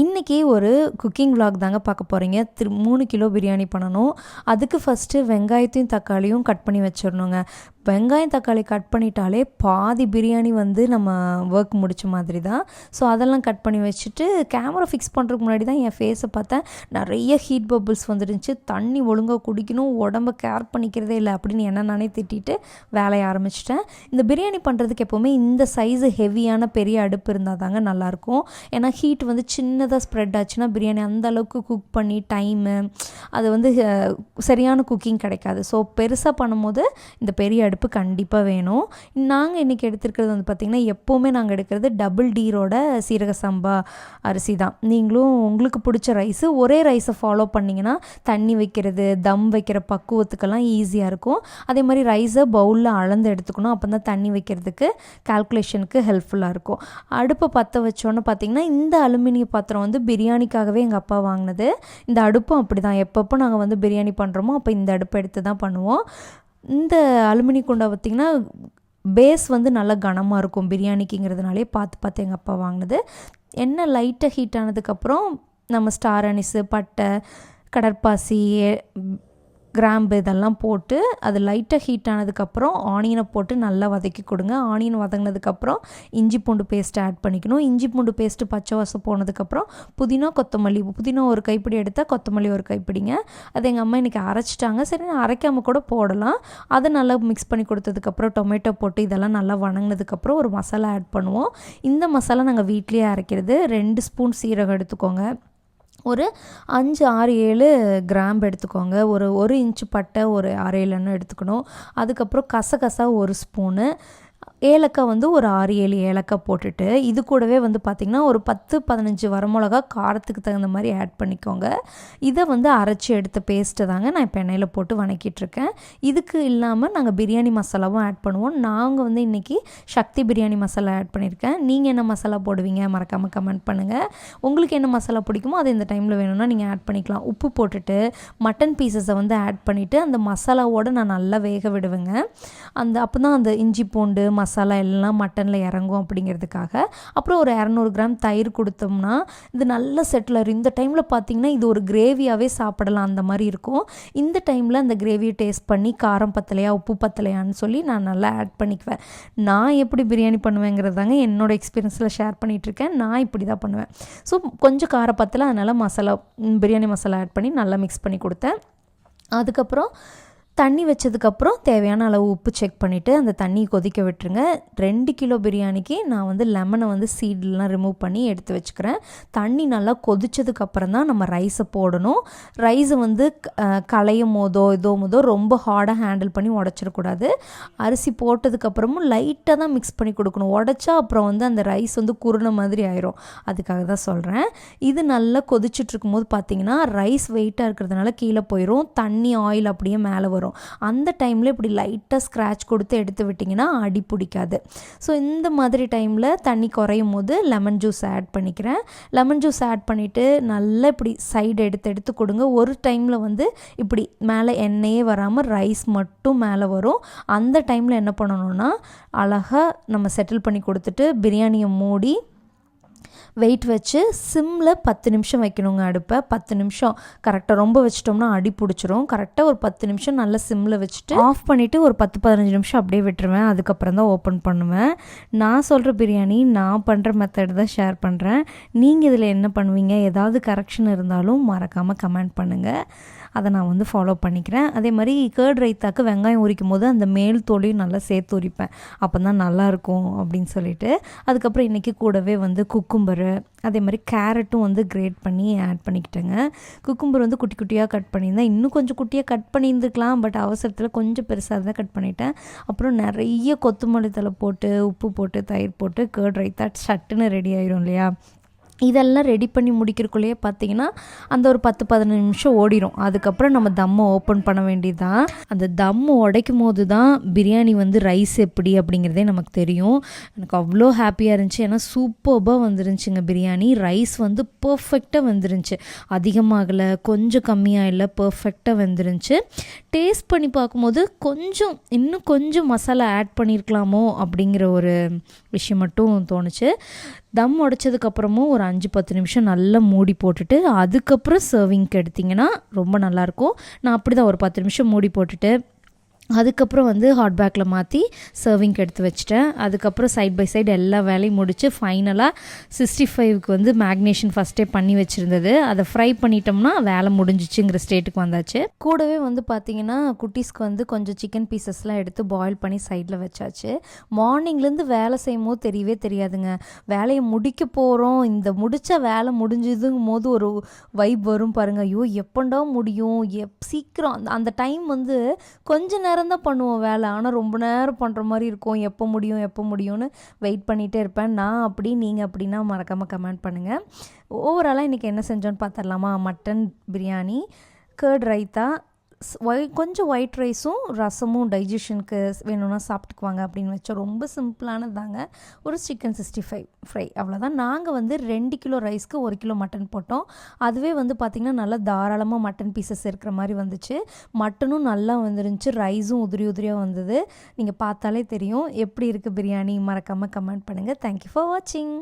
இன்றைக்கி ஒரு cooking vlog தாங்க பார்க்க போகிறீங்க திரு மூணு கிலோ பிரியாணி பண்ணணும். அதுக்கு ஃபஸ்ட்டு வெங்காயத்தையும் தக்காளியும் கட் பண்ணி வச்சிடணுங்க. வெங்காயம் தக்காளி கட் பண்ணிட்டாலே பாதி பிரியாணி வந்து நம்ம ஒர்க் முடிச்ச மாதிரி தான் ஸோ அதெல்லாம் கட் பண்ணி வச்சுட்டு கேமரா ஃபிக்ஸ் பண்ணுறதுக்கு முன்னாடி தான் என் ஃபேஸை பார்த்தேன். நிறைய ஹீட் பபுள்ஸ் வந்துருந்துச்சு. தண்ணி ஒழுங்காக குடிக்கணும் உடம்ப கேர் பண்ணிக்கிறதே இல்லை அப்படின்னு என்ன நானே திட்டிட்டு வேலையை ஆரம்பிச்சிட்டேன். இந்த பிரியாணி பண்ணுறதுக்கு எப்போவுமே இந்த சைஸு ஹெவியான பெரிய அடுப்பு இருந்தால் தாங்க நல்லாயிருக்கும். ஏன்னா ஹீட் வந்து சின்னதாக ஸ்ப்ரெட் ஆச்சுன்னா பிரியாணி அந்த அளவுக்கு குக் பண்ணி டைமு அது வந்து சரியான குக்கிங் கிடைக்காது. ஸோ பெருசாக பண்ணும்போது இந்த பெரிய அடுப்பு அடுப்பு கண்டிப்பாக வேணும். நாங்கள் இன்றைக்கி எடுத்துருக்கிறது வந்து பார்த்திங்கன்னா எப்போவுமே நாங்கள் எடுக்கிறது டபுள் டீரோட சீரக சம்பா அரிசி தான். நீங்களும் உங்களுக்கு பிடிச்ச ரைஸு ஒரே ரைஸை ஃபாலோ பண்ணிங்கன்னா தண்ணி வைக்கிறது தம் வைக்கிற பக்குவத்துக்கெல்லாம் ஈஸியாக இருக்கும். அதே மாதிரி ரைஸை பவுலில் அளந்து எடுத்துக்கணும். அப்போ தான் தண்ணி வைக்கிறதுக்கு கால்குலேஷனுக்கு ஹெல்ப்ஃபுல்லாக இருக்கும். அடுப்பை பற்ற வச்சோன்னு பார்த்தீங்கன்னா இந்த அலுமினிய பாத்திரம் வந்து பிரியாணிக்காகவே எங்கள் அப்பா வாங்கினது. இந்த அடுப்பும் அப்படி தான் எப்பப்போ நாங்கள் வந்து பிரியாணி பண்ணுறோமோ அப்போ இந்த அடுப்பை எடுத்து தான் பண்ணுவோம். இந்த அலுமினி குண்டா பார்த்திங்கன்னா பேஸ் வந்து நல்லா கனமாக இருக்கும். பிரியாணிக்குங்கிறதுனாலே பார்த்து பார்த்து எங்கள் அப்பா வாங்கினது. எண்ணெய் லைட்டாக ஹீட் ஆனதுக்கப்புறம் நம்ம ஸ்டார் அனிஸு பட்டை கடற்பாசி கிராம்பு இதெல்லாம் போட்டு அது லைட்டாக ஹீட் ஆனதுக்கப்புறம் ஆனியனை போட்டு நல்லா வதக்கி கொடுங்க. ஆனியன் வதங்கினதுக்கப்புறம் இஞ்சி பூண்டு பேஸ்ட் ஆட் பண்ணிக்கணும். இஞ்சி பூண்டு பேஸ்ட்டு பச்சை வாசம் போனதுக்கப்புறம் புதினா கொத்தமல்லி. புதினா ஒரு கைப்பிடி எடுத்தால் கொத்தமல்லி ஒரு கைப்பிடிங்க. அது எங்கள் அம்மா இன்றைக்கி அரைச்சிட்டாங்க. சரி நான் அரைக்காமல் கூட போடலாம். அதை நல்லா மிக்ஸ் பண்ணி கொடுத்ததுக்கப்புறம் டொமேட்டோ போட்டு இதெல்லாம் நல்லா வணங்கினதுக்கப்புறம் ஒரு மசாலா ஆட் பண்ணுவோம். இந்த மசாலா நாங்கள் வீட்லேயே அரைக்கிறது. ரெண்டு ஸ்பூன் சீரகம் எடுத்துக்கோங்க. ஒரு அஞ்சு ஆறு ஏழு கிராம்பு எடுத்துக்கோங்க. ஒரு ஒரு இன்ச்சு பட்டை ஒரு ஆறு ஏழுன்னு எடுத்துக்கணும். அதுக்கப்புறம் கசகசா ஒரு ஸ்பூனு. ஏலக்காய் வந்து ஒரு ஆறு ஏழு ஏலக்காய் போட்டுட்டு இது கூடவே வந்து பார்த்திங்கன்னா ஒரு பத்து பதினஞ்சு வரமிளகா காரத்துக்கு தகுந்த மாதிரி ஆட் பண்ணிக்கோங்க. இதை வந்து அரைச்சி எடுத்த பேஸ்ட்டு தாங்க நான் இப்போ எண்ணெயில் போட்டு வணக்கிட்டுருக்கேன். இதுக்கு இல்லாமல் நாங்கள் பிரியாணி மசாலாவும் ஆட் பண்ணுவோம். நாங்கள் வந்து இன்றைக்கி சக்தி பிரியாணி மசாலா ஆட் பண்ணியிருக்கேன் நீங்கள் என்ன மசாலா போடுவீங்க மறக்காமல் கமெண்ட் பண்ணுங்கள் உங்களுக்கு என்ன மசாலா பிடிக்குமோ அதை இந்த டைமில் வேணும்னா நீங்கள் ஆட் பண்ணிக்கலாம். உப்பு போட்டுட்டு மட்டன் பீசஸை வந்து ஆட் பண்ணிவிட்டு அந்த மசாலாவோடு நான் நல்லா வேக விடுவேங்க. அந்த அப்போ தான் அந்த இஞ்சி பூண்டு மசாலா மசாலா எல்லாம் மட்டனில் இறங்கும் அப்படிங்கிறதுக்காக. அப்புறம் ஒரு இரநூறு கிராம் தயிர் கொடுத்தோம்னா இது நல்ல செட்டிலர் இந்த டைமில் பார்த்தீங்கன்னா இது ஒரு கிரேவியாகவே சாப்பிடலாம் அந்த மாதிரி இருக்கும். இந்த டைமில் அந்த கிரேவியை டேஸ்ட் பண்ணி காரம் பத்தலையா உப்பு பத்தலையான்னு சொல்லி நான் நல்லா ஆட் பண்ணிக்குவேன். நான் எப்படி பிரியாணி பண்ணுவேங்கிறது தாங்க என்னோட எக்ஸ்பீரியன்ஸில் ஷேர் பண்ணிகிட்ருக்கேன் நான் இப்படி தான் பண்ணுவேன். ஸோ கொஞ்சம் கார பத்தலை அதனால் மசாலா பிரியாணி மசாலா ஆட் பண்ணி நல்லா மிக்ஸ் பண்ணி கொடுத்தேன். அதுக்கப்புறம் தண்ணி வச்சதுக்கப்புறம் தேவையான அளவு உப்பு செக் பண்ணிவிட்டு அந்த தண்ணியை கொதிக்க விட்டுருங்க. ரெண்டு கிலோ பிரியாணிக்கு நான் வந்து லெமனை வந்து சீட்லாம் ரிமூவ் பண்ணி எடுத்து வச்சுக்கிறேன். தண்ணி நல்லா கொதிச்சதுக்கப்புறம் தான் நம்ம ரைஸை போடணும். ரைஸை வந்து களையும் போதோ இதோ போதோ ரொம்ப ஹார்டாக ஹேண்டில் பண்ணி உடச்சிடக்கூடாது. அரிசி போட்டதுக்கப்புறமும் லைட்டாக தான் மிக்ஸ் பண்ணி கொடுக்கணும். உடச்சா அப்புறம் வந்து அந்த ரைஸ் வந்து குருணை மாதிரி ஆயிரும். அதுக்காக தான் சொல்கிறேன் இது நல்லா கொதிச்சுட்டு போது பார்த்தீங்கன்னா ரைஸ் வெயிட்டாக இருக்கிறதுனால கீழே போயிடும் தண்ணி ஆயில் அப்படியே மேலே வரும். அந்த டைமில் இப்படி லைட்டாக ஸ்க்ராட்ச் கொடுத்து எடுத்து விட்டிங்கன்னா அடி பிடிக்காது. ஸோ இந்த மாதிரி டைமில் தண்ணி குறையும் போது லெமன் ஜூஸ் ஆட் பண்ணிக்கிறேன். லெமன் ஜூஸ் ஆட் பண்ணிவிட்டு நல்லா இப்படி சைடு எடுத்து எடுத்து கொடுங்க. ஒரு டைமில் வந்து இப்படி மேலே எண்ணெயே வராமல் ரைஸ் மட்டும் மேலே வரும். அந்த டைமில் என்ன பண்ணணும்னா அழகாக நம்ம செட்டில் பண்ணி கொடுத்துட்டு பிரியாணியை மூடி வெயிட் வச்சு சிம்மில் பத்து நிமிஷம் வைக்கணுங்க அடுப்பை. பத்து நிமிஷம். கரெக்டாக ரொம்ப வச்சிட்டோம்னா அடி பிடிச்சிரும். கரெக்டாக ஒரு பத்து நிமிஷம் நல்லா சிம்மில் வச்சுட்டு ஆஃப் பண்ணிவிட்டு ஒரு பத்து பதினஞ்சு நிமிஷம் அப்படியே விட்டுருவேன். அதுக்கப்புறம் தான் ஓப்பன் பண்ணுவேன். நான் சொல்கிற பிரியாணி நான் பண்ணுற மெத்தட் தான் ஷேர் பண்ணுறேன் நீங்கள் இதில் என்ன பண்ணுவீங்க? ஏதாவது கரெக்ஷன் இருந்தாலும் மறக்காமல் கமெண்ட் பண்ணுங்கள் அதை நான் வந்து ஃபாலோ பண்ணிக்கிறேன். அதே மாதிரி கேர்ட் ரைத்தாக்கு வெங்காயம் உரிக்கும் போது அந்த மேல் தோலையும் நல்லா சேர்த்து உரிப்பேன். அப்போ தான் நல்லாயிருக்கும் அப்படின்னு சொல்லிட்டு. அதுக்கப்புறம் இன்றைக்கி கூடவே வந்து குக்கும்பரு அதே மாதிரி கேரட்டும் வந்து கிரேட் பண்ணி ஆட் பண்ணிக்கிட்டேங்க. குக்கும்பர் வந்து குட்டி குட்டியாக கட் பண்ணியிருந்தேன். இன்னும் கொஞ்சம் குட்டியாக கட் பண்ணியிருந்துக்கலாம் பட் அவசரத்தில் கொஞ்சம் பெருசாக தான் கட் பண்ணிட்டேன். அப்புறம் நிறைய கொத்தமல்லி தழை போட்டு உப்பு போட்டு தயிர் போட்டு கேர்ட் ரைத்தா சட்டுன்னு ரெடி ஆயிரும் இல்லையா? இதெல்லாம் ரெடி பண்ணி முடிக்கிறக்குள்ளேயே பார்த்தீங்கன்னா அந்த ஒரு பத்து பதினஞ்சு நிமிஷம் ஓடிடும் அதுக்கப்புறம் நம்ம தம்மை ஓப்பன் பண்ண வேண்டியதுதான். அந்த தம் உடைக்கும் போது தான் பிரியாணி வந்து ரைஸ் எப்படி அப்படிங்கிறதே நமக்கு தெரியும். எனக்கு அவ்வளோ ஹாப்பியாக இருந்துச்சு. ஏன்னா சூப்பர்பாக வந்துருந்துச்சுங்க பிரியாணி. ரைஸ் வந்து பர்ஃபெக்டாக வந்துருந்துச்சு. அதிகமாகலை கொஞ்சம் கம்மியாக இல்லை பர்ஃபெக்டாக வந்துருந்துச்சு. டேஸ்ட் பண்ணி பார்க்கும்போது கொஞ்சம் இன்னும் கொஞ்சம் மசாலா ஆட் பண்ணியிருக்கலாமோ அப்படிங்கிற ஒரு விஷயம் மட்டும் தோணுச்சு. தம் உடைச்சதுக்கப்புறமும் ஒரு அஞ்சு பத்து நிமிஷம் நல்லா மூடி போட்டுட்டு அதுக்கப்புறம் சர்விங்க்கு எடுத்திங்கன்னா ரொம்ப நல்லாயிருக்கும் நான் அப்படி தான் ஒரு பத்து நிமிஷம் மூடி போட்டுட்டு அதுக்கப்புறம் வந்து ஹாட் பேக்கில் மாற்றி சர்விங்க்கு எடுத்து வச்சிட்டேன். அதுக்கப்புறம் சைட் பை சைடு எல்லா வேலையும் முடித்து ஃபைனலாக சிக்ஸ்டி ஃபைவ்க்கு வந்து மேக்னேஷன் ஃபஸ்ட்டே பண்ணி வச்சுருந்தது. அதை ஃப்ரை பண்ணிட்டோம்னா வேலை முடிஞ்சிச்சுங்கிற ஸ்டேட்டுக்கு வந்தாச்சு. கூடவே வந்து பார்த்திங்கன்னா குட்டீஸ்க்கு வந்து கொஞ்சம் சிக்கன் பீசஸ்லாம் எடுத்து பாயில் பண்ணி சைடில் வச்சாச்சு. மார்னிங்லேருந்து வேலை செய்யும் போது தெரியவே தெரியாதுங்க. வேலையை முடிக்க போகிறோம் இந்த முடித்த வேலை முடிஞ்சதுங்கும் போது ஒரு வைப் வரும் பாருங்கள் ஐயோ எப்பண்டா முடியும்? எப் சீக்கிரம். அந்த அந்த டைம் வந்து கொஞ்ச நேரம் தான் பண்ணுவோம் வேலை. ஆனால் ரொம்ப நேரம் பண்ணுற மாதிரி இருக்கும். எப்போ முடியும் எப்போ முடியும்னு வெயிட் பண்ணிகிட்டே இருப்பேன். நான் அப்படி நீங்கள் அப்படின்னா மறக்காமல் கமெண்ட் பண்ணுங்கள் ஓவராலாக இன்றைக்கி என்ன செஞ்சோன்னு பார்த்துடலாமா மட்டன் பிரியாணி கேர்ட் ரைத்தா ஒய் கொஞ்சம் ஒயிட் ரைஸும் ரசமும் டைஜஷனுக்கு வேணும்னா சாப்பிட்டுக்குவாங்க அப்படின்னு வச்சா ரொம்ப சிம்பிளானது தாங்க ஒரு சிக்கன் சிக்ஸ்டி ஃபைவ் ஃப்ரை அவ்வளோதான் நாங்கள் வந்து ரெண்டு கிலோ ரைஸ்க்கு ஒரு கிலோ மட்டன் போட்டோம். அதுவே வந்து பார்த்திங்கன்னா நல்லா தாராளமாக மட்டன் பீசஸ் இருக்கிற மாதிரி வந்துச்சு. மட்டனும் நல்லா வந்துருந்துச்சு. ரைஸும் உதிரி உதிரியாக வந்தது. நீங்கள் பார்த்தாலே தெரியும். எப்படி இருக்குது பிரியாணி? மறக்காமல் கமெண்ட் பண்ணுங்கள் தேங்க்யூ ஃபார் வாட்சிங்